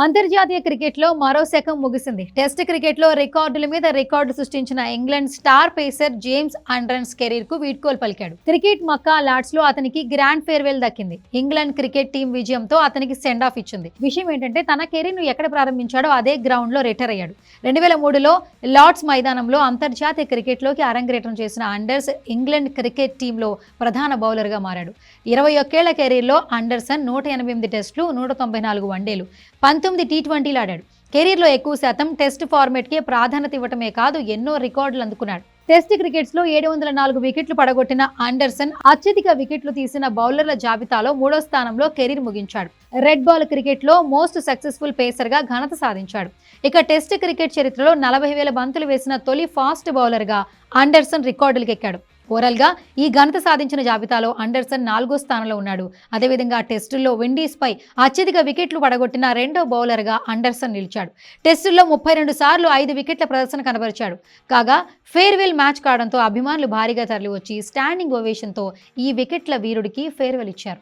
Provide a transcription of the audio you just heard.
అంతర్జాతీయ క్రికెట్లో మరో శకం ముగిసింది. టెస్ట్ క్రికెట్లో రికార్డుల మీద రికార్డు సృష్టించిన England star pacer James Anderson కెరీర్కు వీడ్కోలు పలికాడు. క్రికెట్ మక్కా లార్డ్స్లో అతనికి గ్రాండ్ ఫేర్వెల్ దక్కింది. ఇంగ్లాండ్ క్రికెట్ టీం విజయంతో అతనికి సెండ్ ఆఫ్ ఇచ్చింది. విషయం ఏంటంటే తన కెరీర్ను ఎక్కడ ప్రారంభించాడో అదే గ్రౌండ్లో రిటైర్ అయ్యాడు. రెండు వేల మూడులో లార్డ్స్ మైదానంలో అంతర్జాతీయ క్రికెట్లోకి అరంగేటం చేసిన అండర్స్ ఇంగ్లాండ్ క్రికెట్ టీంలో ప్రధాన బౌలర్గా మారాడు. ఇరవై ఒక్కేళ్ళ కెరీర్లో అండర్సన్ నూట ఎనభై ఎనిమిది టెస్టులు నూట తొంభై నాలుగు వన్డేలు పంతొమ్మిది టీ ట్వంటీలు ఆడాడు. కెరీర్లో ఎక్కువ శాతం టెస్ట్ ఫార్మేట్కే ప్రాధాన్యత ఇవ్వటమే కాదు ఎన్నో రికార్డులు అందుకున్నాడు. టెస్ట్ క్రికెట్స్లో ఏడు వందల నాలుగు వికెట్లు పడగొట్టిన ఆండర్సన్ అత్యధిక వికెట్లు తీసిన బౌలర్ల జాబితాలో మూడో స్థానంలో కెరీర్ ముగించాడు. రెడ్ బాల్ క్రికెట్లో మోస్ట్ సక్సెస్ఫుల్ పేసర్గా ఘనత సాధించాడు. ఇక టెస్ట్ క్రికెట్ చరిత్రలో నలభై వేల బంతులు వేసిన తొలి ఫాస్ట్ బౌలర్గా అండర్సన్ రికార్డులకెక్కాడు. ఓవరాల్గా ఈ ఘనత సాధించిన జాబితాలో అండర్సన్ నాలుగో స్థానంలో ఉన్నాడు. అదేవిధంగా టెస్టుల్లో విండీస్పై అత్యధిక వికెట్లు పడగొట్టిన రెండో బౌలర్గా అండర్సన్ నిలిచాడు. టెస్టుల్లో ముప్పై రెండు సార్లు ఐదు వికెట్ల ప్రదర్శన కనబరిచాడు. కాగా ఫేర్వెల్ మ్యాచ్ కావడంతో అభిమానులు భారీగా తరలివచ్చి స్టాండింగ్ ఓవేషన్తో ఈ వికెట్ల వీరుడికి ఫేర్వెల్ ఇచ్చారు.